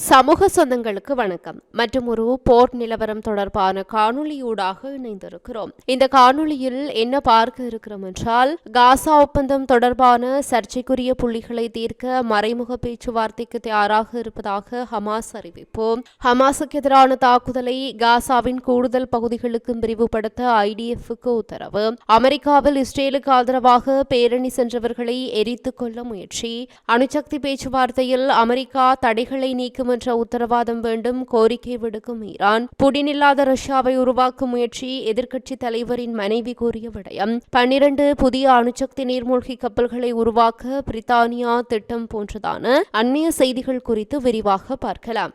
சமூக சொந்தங்களுக்கு வணக்கம். மற்றும் ஒரு போர் நிலவரம் தொடர்பான காணொளியூடாக இணைந்திருக்கிறோம். இந்த காணொளியில் என்ன பார்க்க இருக்கிறோம் என்றால் காசா ஒப்பந்தம் தொடர்பான சர்ச்சைக்குரிய புள்ளிகளை தீர்க்க மறைமுக பேச்சுவார்த்தைக்கு தயாராக இருப்பதாக ஹமாஸ் அறிவிப்பு ஹமாஸுக்கு எதிரான தாக்குதலை காசாவின் கூடுதல் பகுதிகளுக்கு விரிவுபடுத்த ஐடிஎஃப்க்கு உத்தரவு. அமெரிக்காவில் இஸ்ரேலுக்கு ஆதரவாக பேரணி சென்றவர்களை எரித்துக் கொள்ள முயற்சி. அணுசக்தி பேச்சுவார்த்தையில் அமெரிக்கா தடைகளை நீக்கும் என்ற உத்தரவாதம் வேண்டும் கோரிக்கை விடுக்கும் ஈரான். புடின் இல்லாத ரஷ்யாவை உருவாக்கும் முயற்சி எதிர்க்கட்சி தலைவரின் மனைவி கூறிய விடயம். பன்னிரண்டு புதிய அணுசக்தி நீர்மூழ்கி கப்பல்களை உருவாக்க பிரித்தானியா திட்டம் போன்றதான அந்நிய செய்திகள் குறித்து விரிவாக பார்க்கலாம்.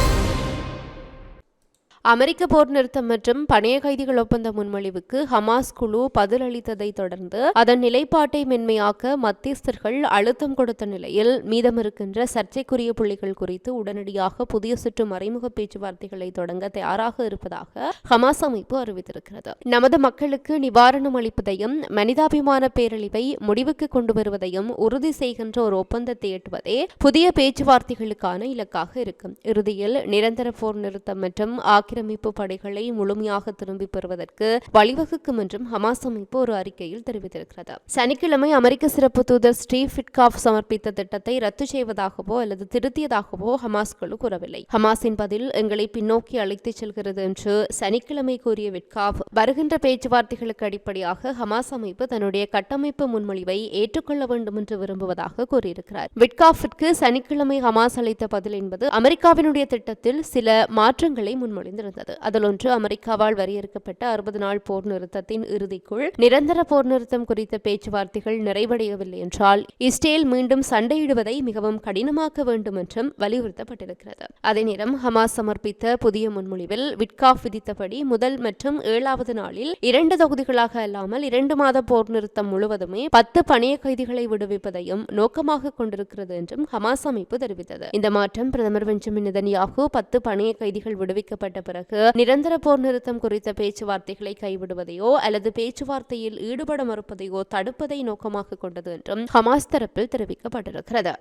அமெரிக்க போர் நிறுத்தம் மற்றும் பணைய கைதிகள் ஒப்பந்த முன்மொழிவுக்கு ஹமாஸ் குழு பதிலளித்ததை தொடர்ந்து அதன் நிலைப்பாட்டை மென்மையாக்க மத்தியஸ்தர்கள் அழுத்தம் கொடுத்த நிலையில் மீதமிருக்கின்ற சர்ச்சைக்குரிய புள்ளிகள் குறித்து உடனடியாக புதிய சுற்று மறைமுக பேச்சுவார்த்தைகளை தொடங்க தயாராக இருப்பதாக ஹமாஸ் அமைப்பு அறிவித்திருக்கிறது. நமது மக்களுக்கு நிவாரணம் அளிப்பதையும் மனிதாபிமான பேரழிவை முடிவுக்கு கொண்டு வருவதையும் உறுதி செய்கின்ற ஒரு ஒப்பந்தத்தை எட்டுவதே புதிய பேச்சுவார்த்தைகளுக்கான இலக்காக இருக்கும். இறுதியில் நிரந்தர போர் நிறுத்தம் மற்றும் ஆக்கிரமிப்பு படைகளை முழுமையாக திரும்பி பெறுவதற்கு வழிவகுக்கும் என்றும் ஹமாஸ் அமைப்பு ஒரு அறிக்கையில் தெரிவித்திருக்கிறது. சனிக்கிழமை அமெரிக்க சிறப்பு தூதர் ஸ்டீவ் ஃபிட்காஃப் சமர்ப்பித்த திட்டத்தை ரத்து செய்வதாகவோ அல்லது திருத்தியதாகவோ ஹமாஸ் குழு கூறவில்லை. ஹமாஸின் பதில் எங்களை பின்னோக்கி அழைத்துச் செல்கிறது என்று சனிக்கிழமை கூறிய விட்காஃப் வருகின்ற பேச்சுவார்த்தைகளுக்கு அடிப்படையாக ஹமாஸ் அமைப்பு தன்னுடைய கட்டமைப்பு முன்மொழிவை ஏற்றுக்கொள்ள வேண்டும் என்று விரும்புவதாக கூறியிருக்கிறார். விட்காஃபிற்கு சனிக்கிழமை ஹமாஸ் அளித்த பதில் என்பது அமெரிக்காவினுடைய திட்டத்தில் சில மாற்றங்களை முன்மொழிந்திருந்தது அதில் ஒன்று அமெரிக்காவால் வரையறுக்கப்பட்ட அறுபது நாள் போர் நிறுத்தத்தின் இறுதிக்குள் நிரந்தர போர் நிறுத்தம் குறித்த பேச்சுவார்த்தைகள் நிறைவடையவில்லை என்றால் இஸ்ரேல் மீண்டும் சண்டையிடுவதை மிகவும் கடினமாக்க வேண்டும் என்றும் வலியுறுத்தப்பட்டிருக்கிறது. அதே நேரம் ஹமாஸ் சமர்ப்பித்த புதிய முன்மொழிவில் விட்காஃப் விதித்தபடி முதல் மற்றும் ஏழாவது நாளில் இரண்டு தொகுதிகளாக அல்லாமல் இரண்டு மாத போர் நிறுத்தம் முழுவதுமே பத்து பணைய கைதிகளை விடுவிப்பதையும் நோக்கமாக கொண்டிருக்கிறது என்றும் ஹமாஸ் அமைப்பு தெரிவித்தது. இந்த மாற்றம் பிரதமர் பெஞ்சமின் நிதன்யாகு பத்து பணைய கைதிகள் விடுவிக்கப்பட்ட பிறகு நிரந்தர போர் நிறுத்தம் குறித்த பேச்சுவார்த்தைகளை கைவிடுவதையோ அல்லது பேச்சுவார்த்தையில் ஈடுபட மறுப்பதையோ தடுப்பதை நோக்கமாக கொண்டது என்றும் ஹமாஸ் தரப்பில் தெரிவிக்கப்பட்டிருக்கிறது.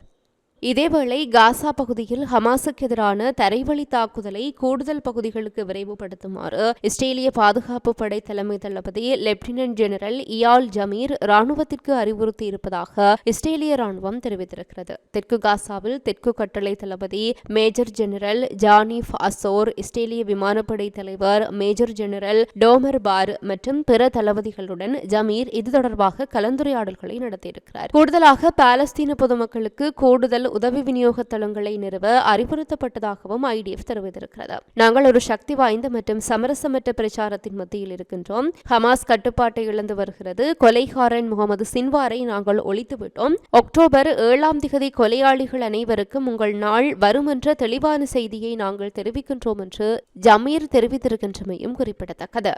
இதேவேளை காசா பகுதியில் ஹமாஸுக்கு எதிரான தரைவழி தாக்குதலை கூடுதல் பகுதிகளுக்கு விரைவுபடுத்துமாறு இஸ்ரேலிய பாதுகாப்பு படை தலைமை தளபதி லெப்டினன்ட் ஜெனரல் இயால் ஜமீர் ராணுவத்திற்கு அறிவுறுத்தியிருப்பதாக இஸ்ரேலிய ராணுவம் தெரிவித்திருக்கிறது. தெற்கு காசாவில் தெற்கு கட்டளை தளபதி மேஜர் ஜெனரல் ஜானிஃப் அசோர் இஸ்ரேலிய விமானப்படை தலைவர் மேஜர் ஜெனரல் டோமர் பார் மற்றும் பிற தளபதிகளுடன் ஜமீர் இது தொடர்பாக கலந்துரையாடல்களை நடத்தியிருக்கிறார். கூடுதலாக பாலஸ்தீன பொதுமக்களுக்கு கூடுதல் உதவி விநியோக தளங்களை நிறுவ அறிவுறுத்தப்பட்டதாகவும் ஐடிஎஃப் தெரிவித்திருக்கிறது. நாங்கள் ஒரு சக்தி வாய்ந்த மற்றும் சமரசமற்ற பிரச்சாரத்தின் மத்தியில் இருக்கின்றோம். ஹமாஸ் கட்டுப்பாட்டை இழந்து வருகிறது. கொலைகாரன் முகமது சின்வாரை நாங்கள் ஒழித்துவிட்டோம். அக்டோபர் ஏழாம் திகதி கொலையாளிகள் அனைவருக்கும் உங்கள் நாள் வரும் என்ற தெளிவான செய்தியை நாங்கள் தெரிவிக்கின்றோம் என்று ஜமீர் தெரிவித்திருக்கின்றமையும் குறிப்பிடத்தக்கது.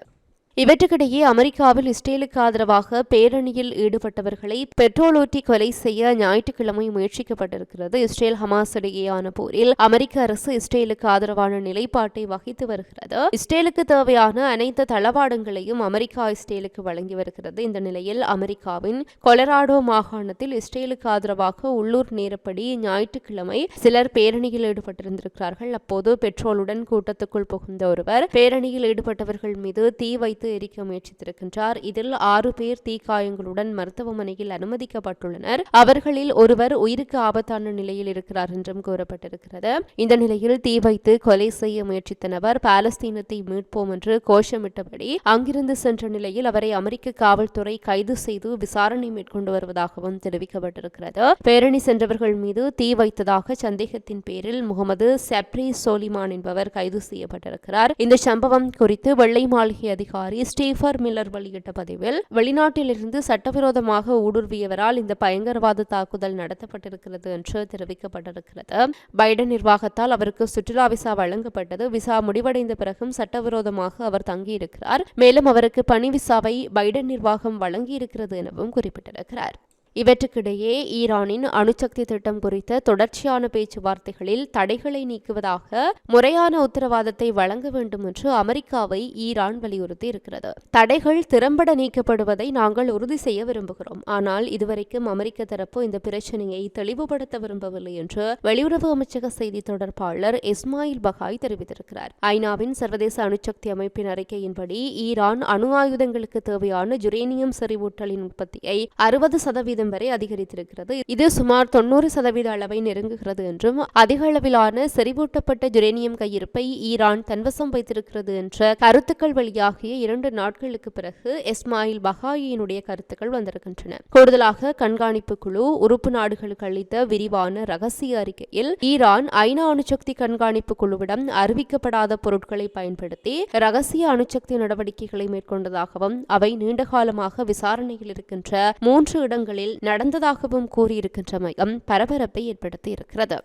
இவற்றுக்கிடையே அமெரிக்காவில் இஸ்ரேலுக்கு ஆதரவாக பேரணியில் ஈடுபட்டவர்களை பெட்ரோல் ஊற்றி கொலை செய்ய ஞாயிற்றுக்கிழமை முயற்சிக்கப்பட்டிருக்கிறது. இஸ்ரேல் ஹமாஸ் இடையேயான போரில் அமெரிக்க அரசு இஸ்ரேலுக்கு ஆதரவான நிலைப்பாட்டை வகித்து வருகிறது. இஸ்ரேலுக்கு தேவையான அனைத்து தளவாடங்களையும் அமெரிக்கா இஸ்ரேலுக்கு வழங்கி வருகிறது. இந்த நிலையில் அமெரிக்காவின் கொலராடோ மாகாணத்தில் இஸ்ரேலுக்கு ஆதரவாக உள்ளூர் நேரப்படி ஞாயிற்றுக்கிழமை சிலர் பேரணியில் ஈடுபட்டிருந்திருக்கிறார்கள். அப்போது பெட்ரோலுடன் கூட்டத்துக்குள் புகுந்த ஒருவர் பேரணியில் ஈடுபட்டவர்கள் மீது தீ வைத்து வைத்து எரிக்க முயற்சித்திருக்கின்றார். இதில் ஆறு பேர் தீக்காயங்களுடன் மருத்துவமனையில் அனுமதிக்கப்பட்டுள்ளனர். அவர்களில் ஒருவர் உயிருக்கு ஆபத்தான நிலையில் இருக்கிறார் என்றும் கூறப்பட்டிருக்கிறது. இந்த நிலையில் தீ வைத்து கொலை செய்ய முயற்சித்த நபர் பாலஸ்தீனத்தை மீட்போம் என்று கோஷமிட்டபடி அங்கிருந்து சென்ற நிலையில் அவரை அமெரிக்க காவல்துறை கைது செய்து விசாரணை மேற்கொண்டு வருவதாகவும் தெரிவிக்கப்பட்டிருக்கிறது. பேரணி சென்றவர்கள் மீது தீ வைத்ததாக சந்தேகத்தின் பேரில் முகமது செப்ரி சோலிமான் என்பவர் கைது செய்யப்பட்டிருக்கிறார். இந்த சம்பவம் குறித்து வெள்ளை மாளிகை அதிகாரி அதிகாரி ஸ்டீஃபர் மில்லர் வெளியிட்ட பதிவில் வெளிநாட்டிலிருந்து சட்டவிரோதமாக ஊடுருவியவரால் இந்த பயங்கரவாத தாக்குதல் நடத்தப்பட்டிருக்கிறது என்று தெரிவிக்கப்பட்டிருக்கிறது. பைடன் நிர்வாகத்தால் அவருக்கு சுற்றுலா விசா வழங்கப்பட்டது. விசா முடிவடைந்த பிறகும் சட்டவிரோதமாக அவர் தங்கியிருக்கிறார். மேலும் அவருக்கு பணி விசாவை பைடன் நிர்வாகம் வழங்கியிருக்கிறது எனவும் குறிப்பிட்டிருக்கிறார். இவற்றுக்கிடையே ஈரானின் அணுசக்தி திட்டம் குறித்த தொடர்ச்சியான பேச்சுவார்த்தைகளில் தடைகளை நீக்குவதாக முறையான உத்தரவாதத்தை வழங்க வேண்டும் என்று அமெரிக்காவை ஈரான் வலியுறுத்தி இருக்கிறது. தடைகள் திறம்பட நீக்கப்படுவதை நாங்கள் உறுதி செய்ய விரும்புகிறோம். ஆனால் இதுவரைக்கும் அமெரிக்க தரப்பு இந்த பிரச்சனையை தெளிவுபடுத்த விரும்பவில்லை என்று வெளியுறவு அமைச்சக செய்தி தொடர்பாளர் இஸ்மாயில் பகாய் தெரிவித்திருக்கிறார். ஐநாவின் சர்வதேச அணுசக்தி அமைப்பின் அறிக்கையின்படி ஈரான் அணு ஆயுதங்களுக்கு தேவையான ஜுரேனியம் செறிவூட்டலின் உற்பத்தியை அறுபது சதவீதம் வரை அதிகரித்திருக்கிறது. இது சுமார் தொண்ணூறு சதவீத அளவை நெருங்குகிறது என்றும் அதிக அளவிலான செறிவூட்டப்பட்ட ஜுரேனியம் கையிருப்பை ஈரான் தன்வசம் வைத்திருக்கிறது என்ற கருத்துக்கள் வெளியாகிய இரண்டு நாட்களுக்கு பிறகு இஸ்மாயில் பஹாயினுடைய கருத்துக்கள் வந்திருக்கின்றன. கூடுதலாக கண்காணிப்பு குழு உறுப்பு நாடுகளுக்கு அளித்த விரிவான ரகசிய அறிக்கையில் ஈரான் ஐநா அணுசக்தி கண்காணிப்பு குழுவிடம் அறிவிக்கப்படாத பொருட்களை பயன்படுத்தி ரகசிய அணுசக்தி நடவடிக்கைகளை மேற்கொண்டதாகவும் அவை நீண்டகாலமாக விசாரணையில் இருக்கின்ற மூன்று இடங்களில் நடந்ததாகவும் கூறியிருக்கின்றமையும் பரபரப்பை ஏற்படுத்தியிருக்கிறது.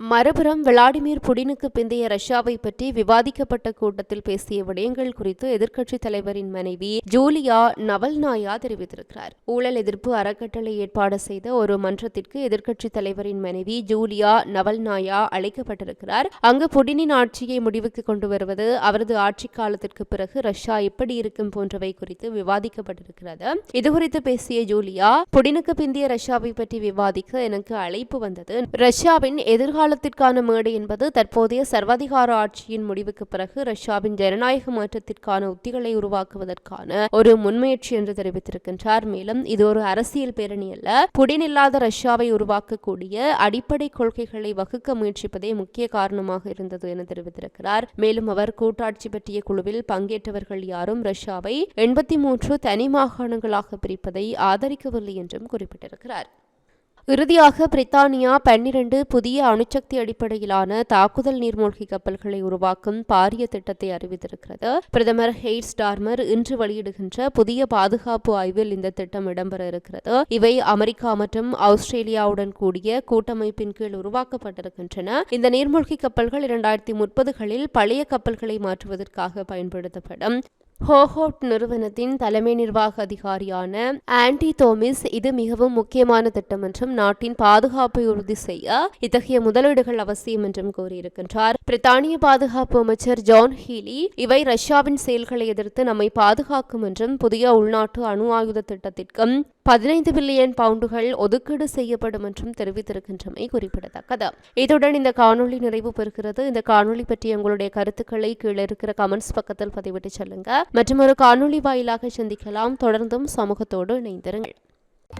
மறுபுறம் விளாடிமிர் புடினுக்கு பிந்தைய ரஷ்யாவை பற்றி விவாதிக்கப்பட்ட கூட்டத்தில் பேசிய விடயங்கள் குறித்து எதிர்க்கட்சித் தலைவரின் மனைவி ஜூலியா நவல்நாயா தெரிவித்திருக்கிறார். ஊழல் எதிர்ப்பு அறக்கட்டளை ஏற்பாடு செய்த ஒரு மன்றத்திற்கு எதிர்க்கட்சித் தலைவரின் மனைவி ஜூலியா நவல்நாயா அழைக்கப்பட்டிருக்கிறார். அங்கு புடினின் ஆட்சியை முடிவுக்கு கொண்டு வருவது அவரது ஆட்சி காலத்திற்கு பிறகு ரஷ்யா எப்படி இருக்கும் போன்றவை குறித்து விவாதிக்கப்பட்டிருக்கிறது. இதுகுறித்து பேசிய ஜூலியா புடினுக்கு பிந்தைய ரஷ்யாவை பற்றி விவாதிக்க எனக்கு அழைப்பு வந்தது. ரஷ்யாவின் எதிர்கால காலத்திற்கான மேடை என்பது தற்போதைய சர்வாதிகார ஆட்சியின் முடிவுக்கு பிறகு ரஷ்யாவின் ஜனநாயக மாற்றத்திற்கான உத்திகளை உருவாக்குவதற்கான ஒரு முன்முயற்சி என்று தெரிவித்திருக்கின்றார். மேலும் இது ஒரு அரசியல் பேரணி அல்ல. புடின் இல்லாத ரஷ்யாவை உருவாக்கக்கூடிய அடிப்படை கொள்கைகளை வகுக்க முயற்சிப்பதே முக்கிய காரணமாக இருந்தது என தெரிவித்திருக்கிறார். மேலும் அவர் கூட்டாட்சி பற்றிய குழுவில் பங்கேற்றவர்கள் யாரும் ரஷ்யாவை எண்பத்தி மூன்று தனி மாகாணங்களாக பிரிப்பதை ஆதரிக்கவில்லை என்றும் குறிப்பிட்டிருக்கிறார். இறுதியாக பிரித்தானியா பன்னிரண்டு புதிய அணுசக்தி அடிப்படையிலான தாக்குதல் நீர்மூழ்கி கப்பல்களை உருவாக்கும் பாரிய திட்டத்தை அறிவித்திருக்கிறது. பிரதமர் ஹெய்ட் ஸ்டார்மர் இன்று வெளியிடுகின்ற புதிய பாதுகாப்பு ஆய்வில் இந்த திட்டம் இடம்பெற இருக்கிறது. இவை அமெரிக்கா மற்றும் ஆஸ்திரேலியாவுடன் கூடிய கூட்டமைப்பின் கீழ் உருவாக்கப்பட்டிருக்கின்றன. இந்த நீர்மூழ்கி கப்பல்கள் இரண்டாயிரத்தி முப்பதுகளில் பழைய கப்பல்களை மாற்றுவதற்காக பயன்படுத்தப்படும். ஹோஹோட் நிறுவனத்தின் தலைமை நிர்வாக அதிகாரியான ஆன்டி தோமிஸ் இது மிகவும் முக்கியமான திட்டம் என்றும் நாட்டின் பாதுகாப்பை உறுதி செய்ய இத்தகைய முதலீடுகள் அவசியம் என்றும் கூறியிருக்கின்றார். பிரித்தானிய பாதுகாப்பு அமைச்சர் ஜான் ஹீலி இவை ரஷ்யாவின் செயல்களை எதிர்த்து நம்மை பாதுகாக்கும் என்றும் புதிய உள்நாட்டு அணு ஆயுத திட்டத்திற்கும் பதினைந்து பில்லியன் பவுண்டுகள் ஒதுக்கீடு செய்யப்படும் என்றும் தெரிவித்திருக்கின்றமை குறிப்பிடத்தக்கது. இத்துடன் இந்த காணொலி நிறைவு பெறுகிறது. இந்த காணொலி பற்றி உங்களுடைய கருத்துக்களை கீழே இருக்கிற கமெண்ட்ஸ் பக்கத்தில் பதிவிட்டு செல்லுங்க. மற்றும் ஒரு காணொலி வாயிலாக சந்திக்கலாம். தொடர்ந்தும் சமூகத்தோடு இணைந்திருங்கள்.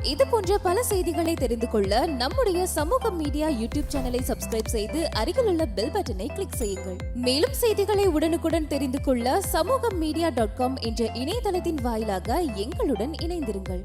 இது போன்ற பல செய்திகளை தெரிந்து கொள்ள நம்முடைய சமூக மீடியா யூடியூப் சேனலை சப்ஸ்கிரைப் செய்து அருகில் உள்ள பெல் பட்டனை கிளிக் செய்யுங்கள். மேலும் செய்திகளை உடனுக்குடன் தெரிந்து கொள்ள சமூக மீடியா டாட் காம் என்ற இணையதளத்தின் வாயிலாக எங்களுடன் இணைந்திருங்கள்.